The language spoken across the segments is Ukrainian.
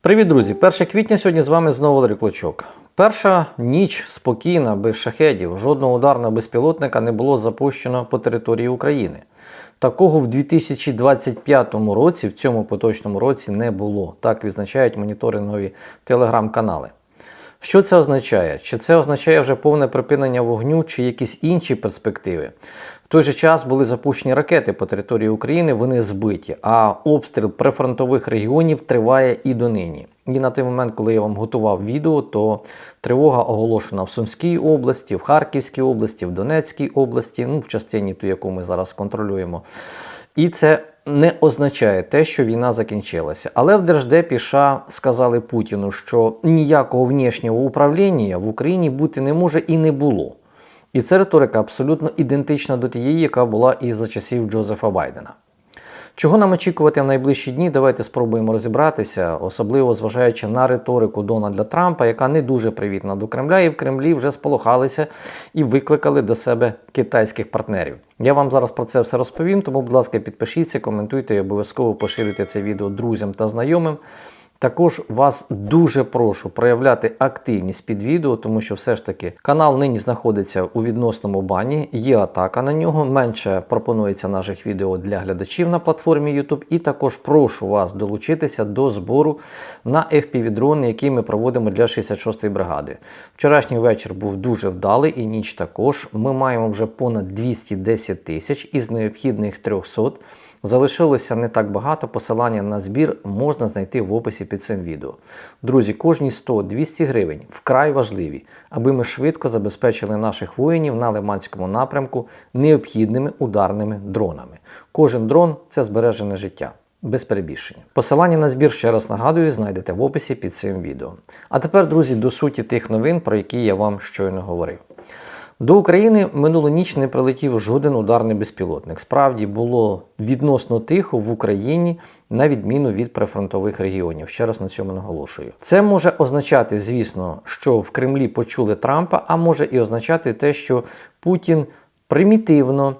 Привіт, друзі! 1 квітня сьогодні з вами знову Валерій Клочок. Перша ніч спокійна, без шахедів, жодного ударного безпілотника не було запущено по території України. Такого в 2025 році, в цьому поточному році, не було. Так відзначають моніторингові телеграм-канали. Що це означає? Чи це означає вже повне припинення вогню, чи якісь інші перспективи? Той же час були запущені ракети по території України, вони збиті, а обстріл прифронтових регіонів триває і донині. І на той момент, коли я вам готував відео, то тривога оголошена в Сумській області, в Харківській області, в Донецькій області, ну в частині ту, яку ми зараз контролюємо. І це не означає те, що війна закінчилася. Але в Держдепі США сказали Путіну, що ніякого внішнього управління в Україні бути не може і не було. І це риторика абсолютно ідентична до тієї, яка була і за часів Джозефа Байдена. Чого нам очікувати в найближчі дні? Давайте спробуємо розібратися, особливо зважаючи на риторику Дональда Трампа, яка не дуже привітна до Кремля, і в Кремлі вже сполохалися і викликали до себе китайських партнерів. Я вам зараз про це все розповім, тому, будь ласка, підпишіться, коментуйте і обов'язково поширюйте це відео друзям та знайомим. Також вас дуже прошу проявляти активність під відео, тому що все ж таки канал нині знаходиться у відносному бані, є атака на нього. Менше пропонується наших відео для глядачів на платформі YouTube. І також прошу вас долучитися до збору на FPV-дрони, який ми проводимо для 66-ї бригади. Вчорашній вечір був дуже вдалий і ніч також. Ми маємо вже понад 210 тисяч із необхідних 300. Залишилося не так багато. Посилання на збір можна знайти в описі під цим відео. Друзі, кожні 100-200 гривень вкрай важливі, аби ми швидко забезпечили наших воїнів на Лиманському напрямку необхідними ударними дронами. Кожен дрон це збережене життя. Без перебільшення. Посилання на збір, ще раз нагадую, знайдете в описі під цим відео. А тепер, друзі, до суті тих новин, про які я вам щойно говорив. До України минулу ніч не прилетів жоден ударний безпілотник. Справді було відносно тихо в Україні, на відміну від прифронтових регіонів. Ще раз на цьому наголошую. Це може означати, звісно, що в Кремлі почули Трампа, а може і означати те, що Путін примітивно.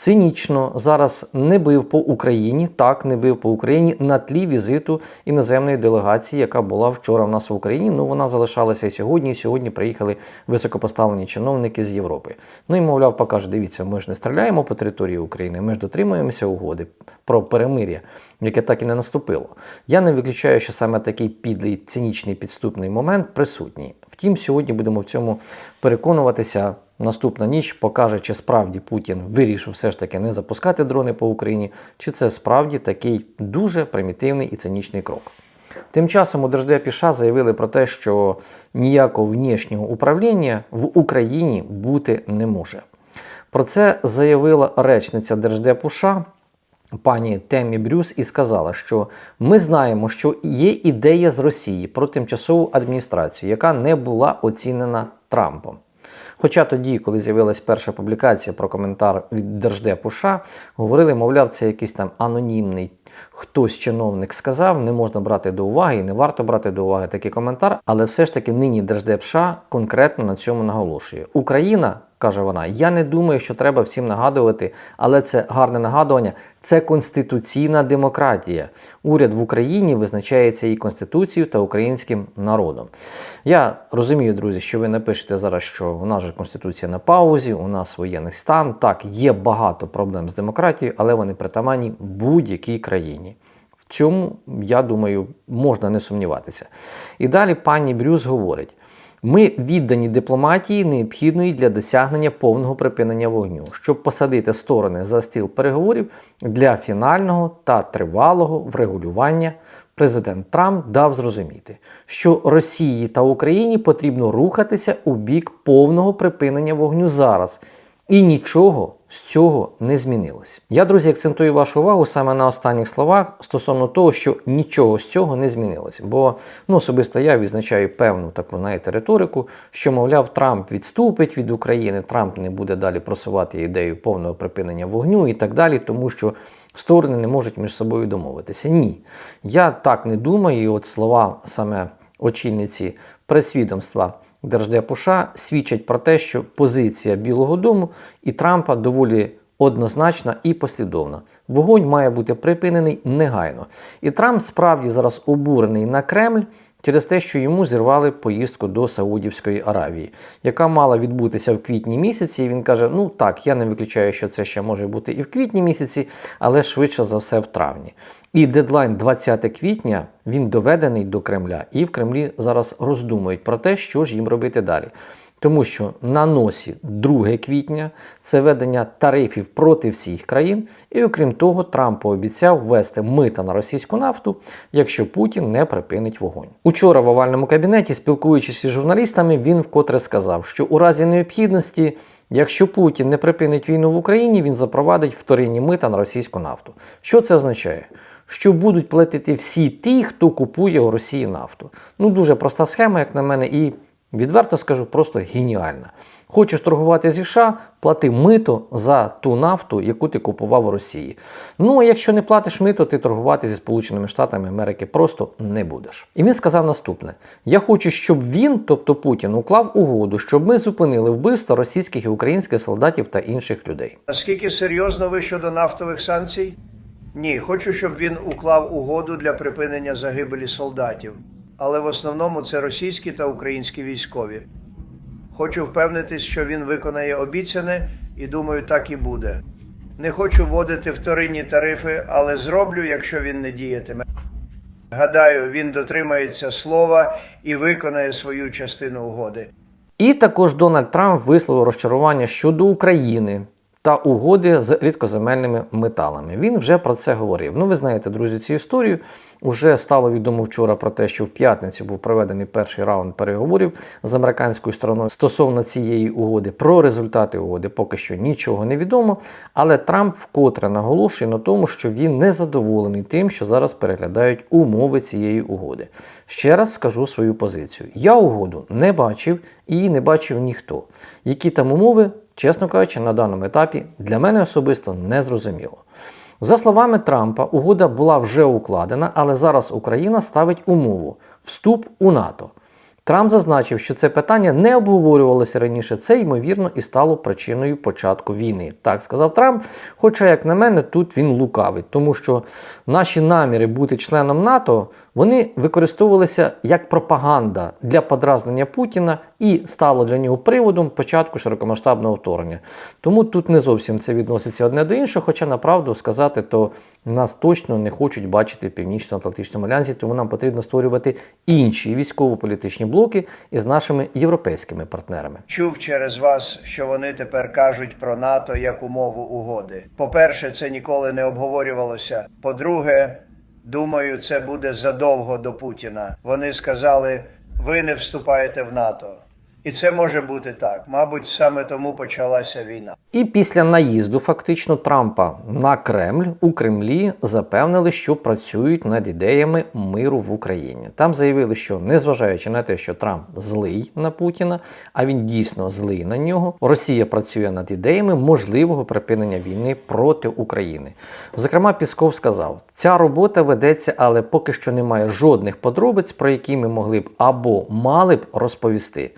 Цинічно зараз не бив по Україні, так не бив по Україні на тлі візиту іноземної делегації, яка була вчора в нас в Україні. Ну вона залишалася і сьогодні. І сьогодні приїхали високопоставлені чиновники з Європи. Ну і мовляв, покаже, дивіться, ми ж не стріляємо по території України, ми ж дотримуємося угоди про перемир'я, яке так і не наступило. Я не виключаю, що саме такий підлий цинічний підступний момент присутній. Втім, сьогодні будемо в цьому переконуватися. Наступна ніч покаже, чи справді Путін вирішив все ж таки не запускати дрони по Україні, чи це справді такий дуже примітивний і цинічний крок. Тим часом у Держдепі США заявили про те, що ніякого внішнього управління в Україні бути не може. Про це заявила речниця Держдепу США пані Темі Брюс і сказала, що ми знаємо, що є ідея з Росії про тимчасову адміністрацію, яка не була оцінена Трампом. Хоча тоді, коли з'явилась перша публікація про коментар від Держдепу США, говорили, мовляв, це якийсь там анонімний хтось чиновник сказав, не можна брати до уваги і не варто брати до уваги такий коментар, але все ж таки нині Держдеп США конкретно на цьому наголошує. Україна. Каже вона, я не думаю, що треба всім нагадувати, але це гарне нагадування. Це конституційна демократія. Уряд в Україні визначається і конституцією та українським народом. Я розумію, друзі, що ви напишете зараз, що у нас же конституція на паузі, у нас воєнний стан. Так, є багато проблем з демократією, але вони притаманні будь-якій країні. В цьому, я думаю, можна не сумніватися. І далі пані Брюс говорить. Ми віддані дипломатії, необхідної для досягнення повного припинення вогню, щоб посадити сторони за стіл переговорів для фінального та тривалого врегулювання. Президент Трамп дав зрозуміти, що Росії та Україні потрібно рухатися у бік повного припинення вогню зараз, і нічого з цього не змінилось. Я, друзі, акцентую вашу увагу саме на останніх словах стосовно того, що нічого з цього не змінилось. Бо ну, особисто я відзначаю певну таку знаєте, риторику, що, мовляв, Трамп відступить від України, Трамп не буде далі просувати ідею повного припинення вогню і так далі, тому що. Сторони не можуть між собою домовитися. Ні. Я так не думаю, і от слова саме очільниці пресвідомства Держдепу США свідчать про те, що позиція Білого Дому і Трампа доволі однозначна і послідовна. Вогонь має бути припинений негайно. І Трамп справді зараз обурений на Кремль через те, що йому зірвали поїздку до Саудівської Аравії, яка мала відбутися в квітні місяці. І він каже: Ну так, я не виключаю, що це ще може бути і в квітні місяці, але швидше за все в травні. І дедлайн 20 квітня він доведений до Кремля, і в Кремлі зараз роздумують про те, що ж їм робити далі. Тому що на носі 2 квітня це ведення тарифів проти всіх країн, і окрім того, Трамп пообіцяв ввести мита на російську нафту, якщо Путін не припинить вогонь. Учора в овальному кабінеті, спілкуючись із журналістами, він вкотре сказав, що у разі необхідності, якщо Путін не припинить війну в Україні, він запровадить вторинні мита на російську нафту. Що це означає? Що будуть платити всі ті, хто купує у Росії нафту. Ну дуже проста схема, як на мене, і Відверто скажу, просто геніальна. Хочеш торгувати зі США, плати мито за ту нафту, яку ти купував у Росії. Ну а якщо не платиш мито, ти торгувати зі Сполученими Штатами Америки просто не будеш. І він сказав наступне: я хочу, щоб він, тобто Путін, уклав угоду, щоб ми зупинили вбивства російських і українських солдатів та інших людей. Наскільки серйозно ви щодо нафтових санкцій? Ні, хочу, щоб він уклав угоду для припинення загибелі солдатів. Але в основному це російські та українські військові. Хочу впевнитись, що він виконає обіцяне, і думаю, так і буде. Не хочу вводити вторинні тарифи, але зроблю, якщо він не діятиме. Гадаю, він дотримається слова і виконає свою частину угоди. І також Дональд Трамп висловив розчарування щодо України та угоди з рідкоземельними металами. Він вже про це говорив. Ну, ви знаєте, друзі, цю історію. Уже стало відомо вчора про те, що в п'ятницю був проведений перший раунд переговорів з американською стороною стосовно цієї угоди. Про результати угоди поки що нічого не відомо. Але Трамп вкотре наголошує на тому, що він не задоволений тим, що зараз переглядають умови цієї угоди. Ще раз скажу свою позицію: я угоду не бачив і не бачив ніхто. Які там умови, чесно кажучи, на даному етапі для мене особисто не зрозуміло. За словами Трампа, угода була вже укладена, але зараз Україна ставить умову вступ у НАТО. Трамп зазначив, що це питання не обговорювалося раніше. Це ймовірно і стало причиною початку війни. Так сказав Трамп. Хоча, як на мене, тут він лукавить, тому що наші наміри бути членом НАТО вони використовувалися як пропаганда для подразнення Путіна і стало для нього приводом початку широкомасштабного вторгнення. Тому тут не зовсім це відноситься одне до іншого, хоча направду сказати, то нас точно не хочуть бачити в Північно-Атлантичному альянсі, тому нам потрібно створювати інші військово-політичні блоки із нашими європейськими партнерами. Чув через вас, що вони тепер кажуть про НАТО як умову угоди. По-перше, це ніколи не обговорювалося. По-друге, думаю, це буде задовго до Путіна. Вони сказали: ви не вступаєте в НАТО. І це може бути так. Мабуть, саме тому почалася війна. І після наїзду фактично Трампа на Кремль у Кремлі запевнили, що працюють над ідеями миру в Україні. Там заявили, що незважаючи на те, що Трамп злий на Путіна, а він дійсно злий на нього, Росія працює над ідеями можливого припинення війни проти України. Зокрема, Пісков сказав: ця робота ведеться, але поки що немає жодних подробиць, про які ми могли б або мали б розповісти.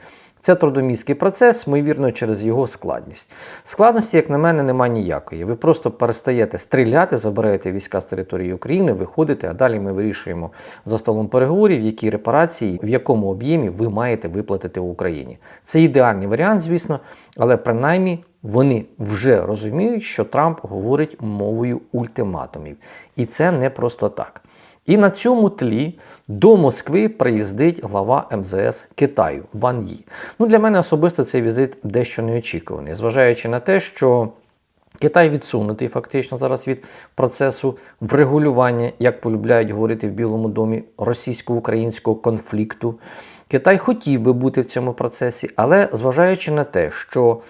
Це трудоміський процес, ймовірно, через його складність. Складності, як на мене, немає ніякої. Ви просто перестаєте стріляти, забираєте війська з території України, виходите, а далі ми вирішуємо за столом переговорів, які репарації, в якому об'ємі ви маєте виплатити в Україні. Це ідеальний варіант, звісно, але принаймні вони вже розуміють, що Трамп говорить мовою ультиматумів. І це не просто так. І на цьому тлі до Москви приїздить глава МЗС Китаю Ван Ї. Ну, для мене особисто цей візит дещо неочікуваний, зважаючи на те, що Китай відсунутий фактично зараз від процесу врегулювання, як полюбляють говорити в Білому домі, російсько-українського конфлікту. Китай хотів би бути в цьому процесі, але зважаючи на те, що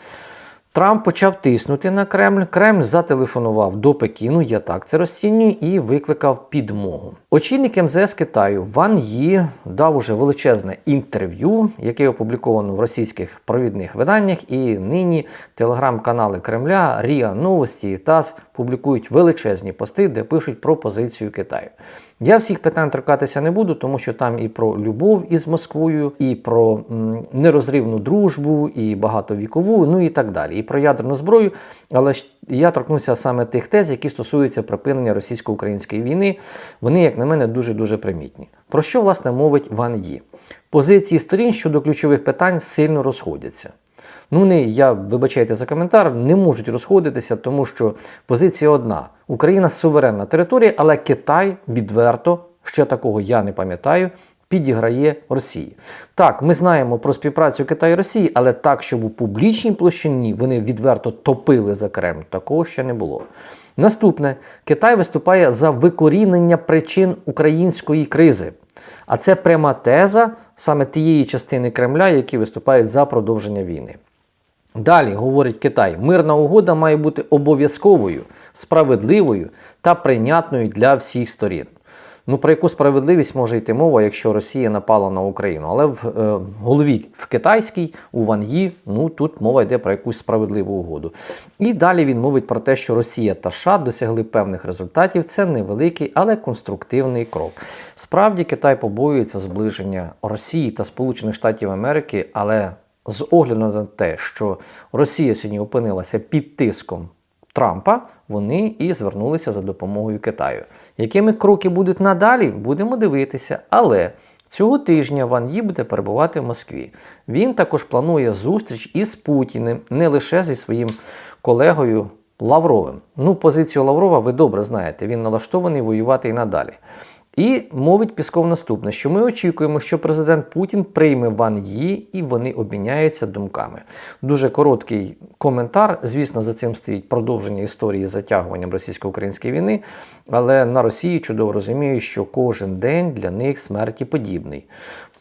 Трамп почав тиснути на Кремль. Кремль зателефонував до Пекіну, я так це розцінюю, і викликав підмогу. Очільник МЗС Китаю Ван Ї дав уже величезне інтерв'ю, яке опубліковано в російських провідних виданнях. І нині телеграм-канали Кремля, Ріа Новості і ТАСС публікують величезні пости, де пишуть про позицію Китаю. Я всіх питань торкатися не буду, тому що там і про любов із Москвою, і про м, нерозривну дружбу, і багатовікову, ну і так далі, і про ядерну зброю. Але я торкнуся саме тих тез, які стосуються припинення російсько-української війни. Вони, як на мене, дуже дуже примітні. Про що власне мовить Ван Ї? Позиції сторін щодо ключових питань сильно розходяться. Ну, вони, я вибачайте за коментар, не можуть розходитися, тому що позиція одна: Україна суверенна територія, але Китай відверто, ще такого я не пам'ятаю, підіграє Росії. Так, ми знаємо про співпрацю Китаю і Росії, але так, щоб у публічній площині вони відверто топили за Кремль, такого ще не було. Наступне, Китай виступає за викорінення причин української кризи. А це пряма теза саме тієї частини Кремля, які виступають за продовження війни. Далі говорить Китай, мирна угода має бути обов'язковою, справедливою та прийнятною для всіх сторін. Ну про яку справедливість може йти мова, якщо Росія напала на Україну? Але в е, голові в китайській у Ван Ї, ну тут мова йде про якусь справедливу угоду. І далі він мовить про те, що Росія та США досягли певних результатів. Це невеликий, але конструктивний крок. Справді Китай побоюється зближення Росії та Сполучених Штатів Америки, але з огляду на те, що Росія сьогодні опинилася під тиском Трампа, вони і звернулися за допомогою Китаю. Якими кроки будуть надалі, будемо дивитися. Але цього тижня Ван Ї буде перебувати в Москві. Він також планує зустріч із Путіним, не лише зі своїм колегою Лавровим. Ну, позицію Лаврова ви добре знаєте, він налаштований воювати і надалі. І мовить Пісков наступне, що ми очікуємо, що президент Путін прийме Ван Ї і вони обміняються думками. Дуже короткий коментар. Звісно, за цим стоїть продовження історії з затягуванням російсько-української війни, але на Росії чудово розуміють, що кожен день для них смерті подібний.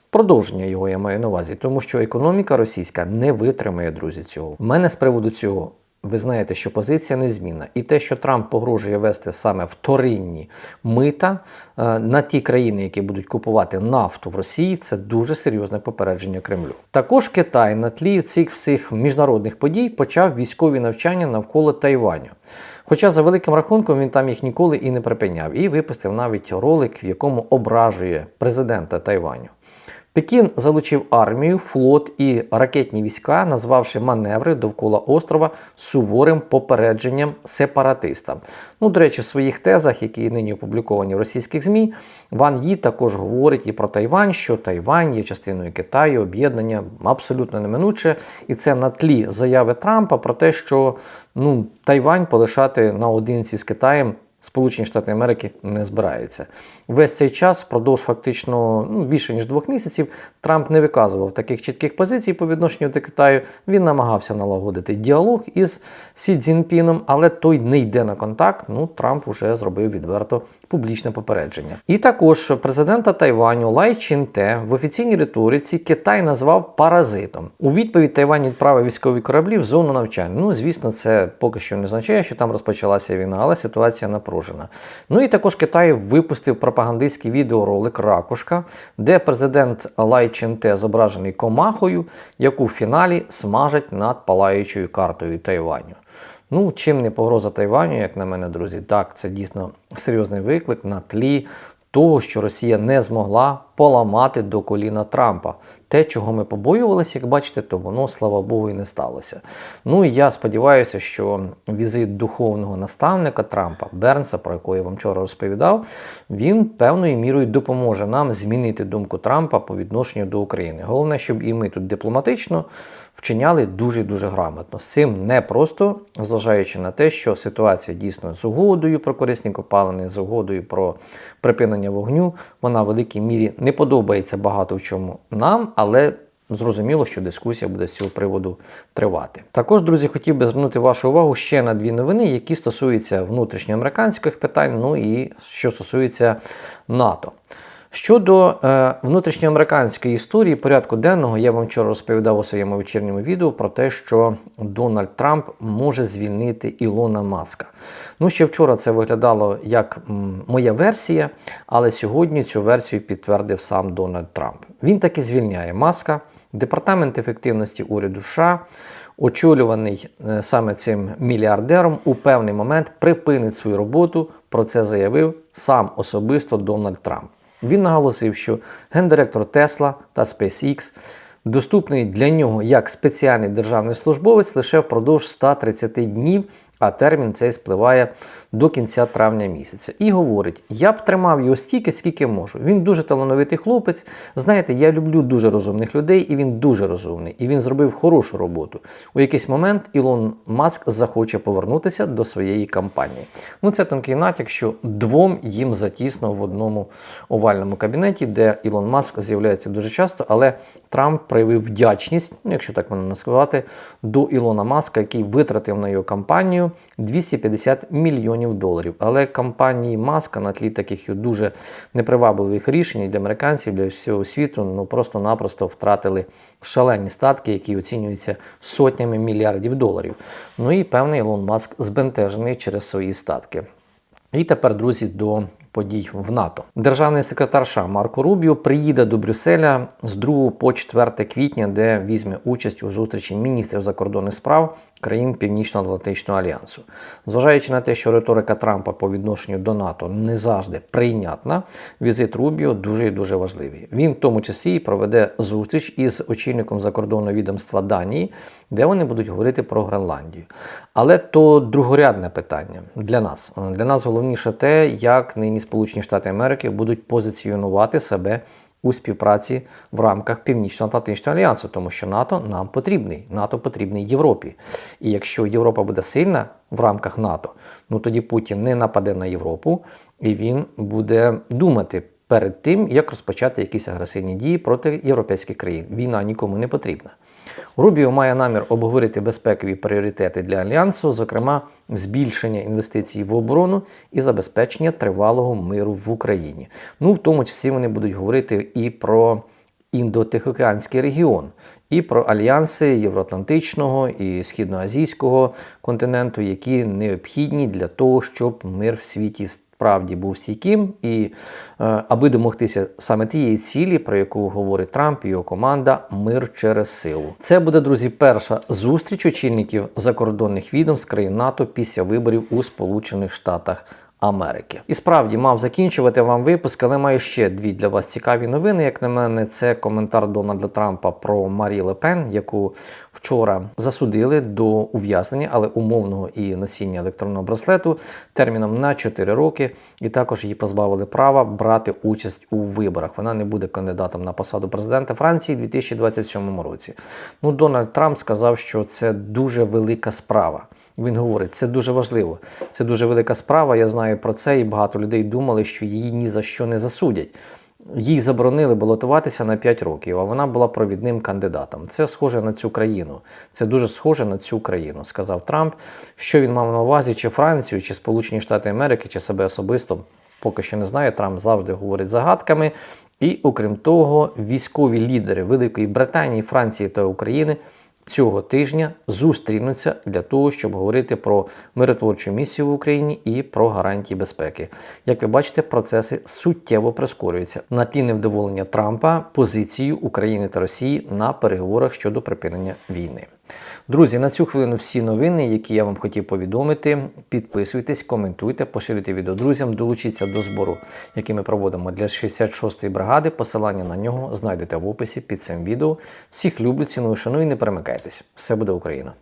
Продовження його я маю на увазі, тому що економіка російська не витримає, друзі, цього. У мене з приводу цього. Ви знаєте, що позиція незмінна. І те, що Трамп погрожує вести саме вторинні мита е, на ті країни, які будуть купувати нафту в Росії, це дуже серйозне попередження Кремлю. Також Китай на тлі цих всіх міжнародних подій почав військові навчання навколо Тайваню. Хоча за великим рахунком він там їх ніколи і не припиняв, і випустив навіть ролик, в якому ображує президента Тайваню. Пекін залучив армію, флот і ракетні війська, назвавши маневри довкола острова суворим попередженням сепаратистам. Ну, до речі, в своїх тезах, які нині опубліковані в російських ЗМІ, Ван Ї також говорить і про Тайвань, що Тайвань є частиною Китаю, об'єднання абсолютно неминуче. І це на тлі заяви Трампа про те, що ну, Тайвань полишати наодинці з Китаєм. Сполучені Штати Америки не збирається. Весь цей час, впродовж фактично ну, більше ніж двох місяців, Трамп не виказував таких чітких позицій по відношенню до Китаю. Він намагався налагодити діалог із Сі Цзіньпіном, але той не йде на контакт. Ну, Трамп вже зробив відверто публічне попередження. І також президента Тайваню Лай Чінте в офіційній риториці Китай назвав паразитом. У відповідь Тайвань відправив військові кораблі в зону навчання. Ну, звісно, це поки що не означає, що там розпочалася війна, але ситуація напружена. Ну і також Китай випустив пропагандистський відеоролик Ракушка, де президент Лай Ченте зображений комахою, яку в фіналі смажать над палаючою картою Тайваню. Ну, чим не погроза Тайваню, як на мене, друзі, так, це дійсно серйозний виклик на тлі того, що Росія не змогла поламати до коліна Трампа. Те, чого ми побоювалися, як бачите, то воно, слава Богу, і не сталося. Ну і я сподіваюся, що візит духовного наставника Трампа, Бернса, про якого я вам вчора розповідав, він певною мірою допоможе нам змінити думку Трампа по відношенню до України. Головне, щоб і ми тут дипломатично вчиняли дуже дуже грамотно. З цим не просто, зважаючи на те, що ситуація дійсно з угодою про корисні копалини, з угодою про припинення вогню, вона в великій мірі не подобається багато в чому нам, але зрозуміло, що дискусія буде з цього приводу тривати. Також, друзі, хотів би звернути вашу увагу ще на дві новини, які стосуються внутрішньоамериканських питань, ну і що стосується НАТО. Щодо е, внутрішньоамериканської історії порядку денного, я вам вчора розповідав у своєму вечірньому відео про те, що Дональд Трамп може звільнити Ілона Маска. Ну, ще вчора це виглядало як м, моя версія, але сьогодні цю версію підтвердив сам Дональд Трамп. Він таки звільняє Маска, департамент ефективності уряду США. Очолюваний е, саме цим мільярдером у певний момент припинить свою роботу Про це заявив сам особисто Дональд Трамп. Він наголосив, що гендиректор Тесла та SpaceX доступний для нього як спеціальний державний службовець лише впродовж 130 днів, а термін цей спливає до кінця травня місяця. І говорить: я б тримав його стільки, скільки можу. Він дуже талановитий хлопець. Знаєте, я люблю дуже розумних людей, і він дуже розумний. І він зробив хорошу роботу. У якийсь момент Ілон Маск захоче повернутися до своєї компанії. Ну, це тонкий натяк, що двом їм затісно в одному овальному кабінеті, де Ілон Маск з'являється дуже часто, але Трамп проявив вдячність, ну, якщо так можна сказати, до Ілона Маска, який витратив на його кампанію 250 мільйонів доларів. Але компанії Маска на тлі таких дуже непривабливих рішень для американців, для всього світу, ну просто-напросто втратили шалені статки, які оцінюються сотнями мільярдів доларів. Ну і певний Ілон Маск збентежений через свої статки. І тепер, друзі, до подій в НАТО. Державний секретар США Марко Рубіо приїде до Брюсселя з 2 по 4 квітня, де візьме участь у зустрічі міністрів закордонних справ країн Північно-Атлантичного альянсу. Зважаючи на те, що риторика Трампа по відношенню до НАТО не завжди прийнятна, візит Рубіо дуже і дуже важливий. Він в тому числі і проведе зустріч із очільником закордонного відомства Данії, де вони будуть говорити про Гренландію. Але то другорядне питання для нас. Для нас головніше те, як нині Сполучені Штати Америки будуть позиціонувати себе у співпраці в рамках Північно-Атлантичного альянсу, тому що НАТО нам потрібний. НАТО потрібний Європі. І якщо Європа буде сильна в рамках НАТО, ну тоді Путін не нападе на Європу і він буде думати. Перед тим, як розпочати якісь агресивні дії проти європейських країн. Війна нікому не потрібна. Рубіо має намір обговорити безпекові пріоритети для альянсу, зокрема збільшення інвестицій в оборону і забезпечення тривалого миру в Україні. Ну, в тому числі вони будуть говорити і про індотихоокеанський регіон, і про альянси Євроатлантичного і східноазійського континенту, які необхідні для того, щоб мир в світі справді був стійким, і е, аби домогтися саме тієї цілі, про яку говорить Трамп і його команда мир через силу. Це буде, друзі, перша зустріч очільників закордонних відомств країн НАТО після виборів у Сполучених Штатах. Америки. І справді мав закінчувати вам випуск, але маю ще дві для вас цікаві новини. Як на мене, це коментар Дональда Трампа про Марі Лепен, яку вчора засудили до ув'язнення, але умовного і носіння електронного браслету терміном на 4 роки, і також її позбавили права брати участь у виборах. Вона не буде кандидатом на посаду президента Франції у 2027 році. Ну, Дональд Трамп сказав, що це дуже велика справа. Він говорить, це дуже важливо, це дуже велика справа. Я знаю про це, і багато людей думали, що її ні за що не засудять. Їй заборонили балотуватися на 5 років, а вона була провідним кандидатом. Це схоже на цю країну. Це дуже схоже на цю країну, сказав Трамп. Що він мав на увазі, чи Францію, чи Сполучені Штати Америки, чи себе особисто, поки що не знаю. Трамп завжди говорить загадками. І окрім того, військові лідери Великої Британії, Франції та України цього тижня зустрінуться для того, щоб говорити про миротворчу місію в Україні і про гарантії безпеки. Як ви бачите, процеси суттєво прискорюються на тлі невдоволення Трампа позицію України та Росії на переговорах щодо припинення війни. Друзі, на цю хвилину всі новини, які я вам хотів повідомити. Підписуйтесь, коментуйте, поширюйте відео друзям, долучіться до збору, який ми проводимо для 66-ї бригади. Посилання на нього знайдете в описі під цим відео. Всіх люблю, ціную, шаную і не перемикайтесь. Все буде Україна!